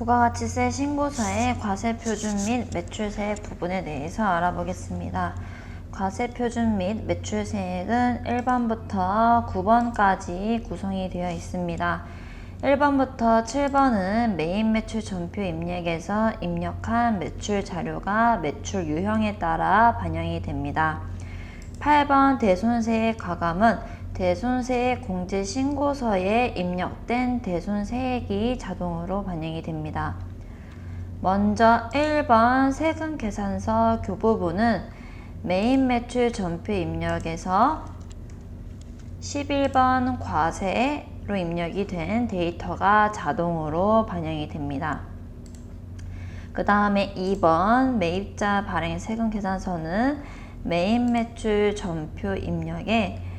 부가가치세 신고서의 과세표준 및 매출세액 부분에 대해서 알아보겠습니다. 과세표준 및 매출세액은 1번부터 9번까지 구성이 되어 있습니다. 1번부터 7번은 메인 매출 전표 입력에서 입력한 매출 자료가 매출 유형에 따라 반영이 됩니다. 8번 대손세액 가감은 대손세액 공제 신고서에 입력된 대손세액이 자동으로 반영이 됩니다. 먼저 1번 세금 계산서 교부분은 메인 매출 전표 입력에서 11번 과세로 입력이 된 데이터가 자동으로 반영이 됩니다. 그 다음에 2번 매입자 발행 세금 계산서는 메인 매출 전표 입력에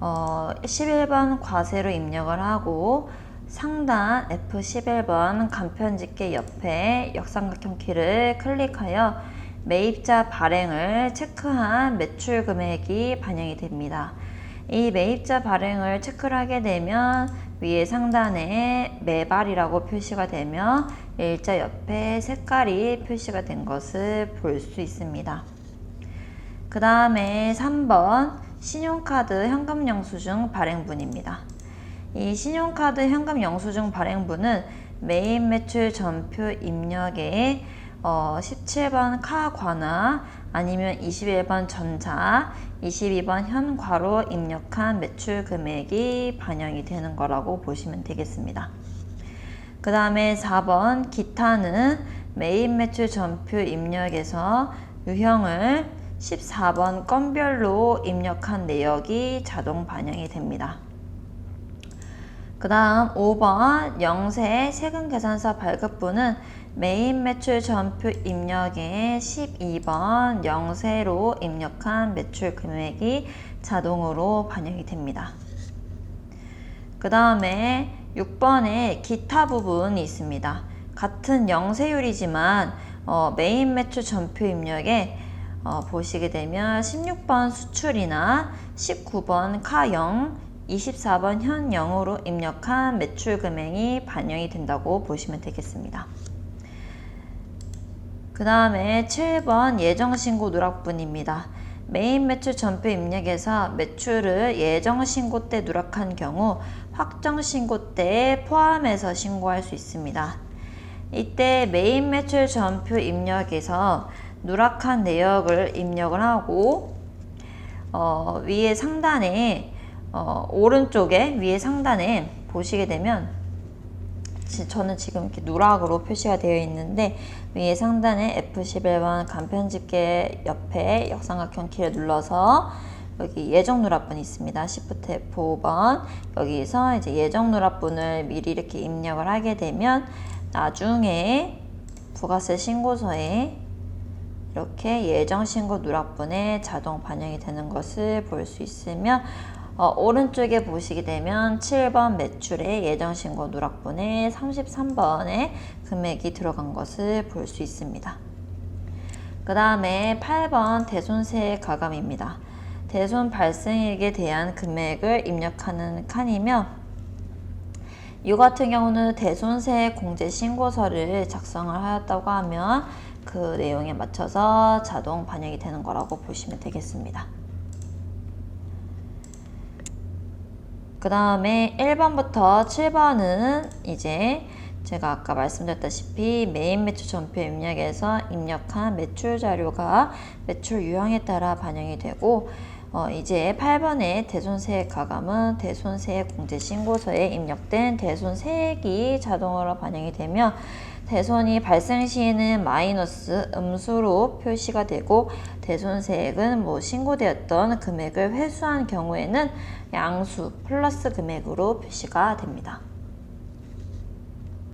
어, 11번 과세로 입력을 하고 상단 F11번 간편집게 옆에 역삼각형 키를 클릭하여 매입자 발행을 체크한 매출 금액이 반영이 됩니다. 이 매입자 발행을 체크를 하게 되면 위에 상단에 매발이라고 표시가 되며 일자 옆에 색깔이 표시가 된 것을 볼 수 있습니다. 그 다음에 3번 신용카드 현금 영수증 발행분입니다. 이 신용카드 현금 영수증 발행분은 메인 매출 전표 입력에 어, 17번 카 관화 아니면 21번 전자 22번 현과로 입력한 매출 금액이 반영이 되는 거라고 보시면 되겠습니다. 그 다음에 4번 기타는 메인 매출 전표 입력에서 유형을 14번 건별로 입력한 내역이 자동 반영이 됩니다. 그 다음 5번 영세 세금 계산서 발급부는 메인 매출 전표 입력에 12번 영세로 입력한 매출 금액이 자동으로 반영이 됩니다. 그 다음에 6번에 기타 부분이 있습니다. 같은 영세율이지만 어, 메인 매출 전표 입력에 어, 보시게 되면 16번 수출이나 19번 카영, 24번 현영으로 입력한 매출 금액이 반영이 된다고 보시면 되겠습니다. 그 다음에 7번 예정신고 누락분입니다. 메인 매출 전표 입력에서 매출을 예정 신고 때 누락한 경우 확정 신고 때에 포함해서 신고할 수 있습니다. 이때 메인 매출 전표 입력에서 누락한 내역을 입력을 하고 어, 위에 상단에 어, 오른쪽에 위에 상단에 보시게 되면 저는 지금 이렇게 누락으로 표시가 되어 있는데 위에 상단에 F11번 간편집게 옆에 역삼각형 키를 눌러서 여기 예정 누락분이 있습니다. Shift F5번 여기서 이제 예정 누락분을 미리 이렇게 입력을 하게 되면 나중에 부가세 신고서에 이렇게 예정 신고 누락분에 자동 반영이 되는 것을 볼 수 있으며 어, 오른쪽에 보시게 되면 7번 매출의 예정 신고 누락분에 33번의 금액이 들어간 것을 볼 수 있습니다. 그 다음에 8번 대손세 가감입니다. 대손 발생액에 대한 금액을 입력하는 칸이며 이 같은 경우는 대손세 공제 신고서를 작성을 하였다고 하면 그 내용에 맞춰서 자동 반영이 되는 거라고 보시면 되겠습니다. 그 다음에 1번부터 7번은 이제 제가 아까 말씀드렸다시피 메인 매출 전표 입력에서 입력한 매출 자료가 매출 유형에 따라 반영이 되고 어 이제 8번의 대손세액 가감은 대손세액 공제 신고서에 입력된 대손세액이 자동으로 반영이 되며 대손이 발생 시에는 마이너스 음수로 표시가 되고 대손세액은 뭐 신고되었던 금액을 회수한 경우에는 양수 플러스 금액으로 표시가 됩니다.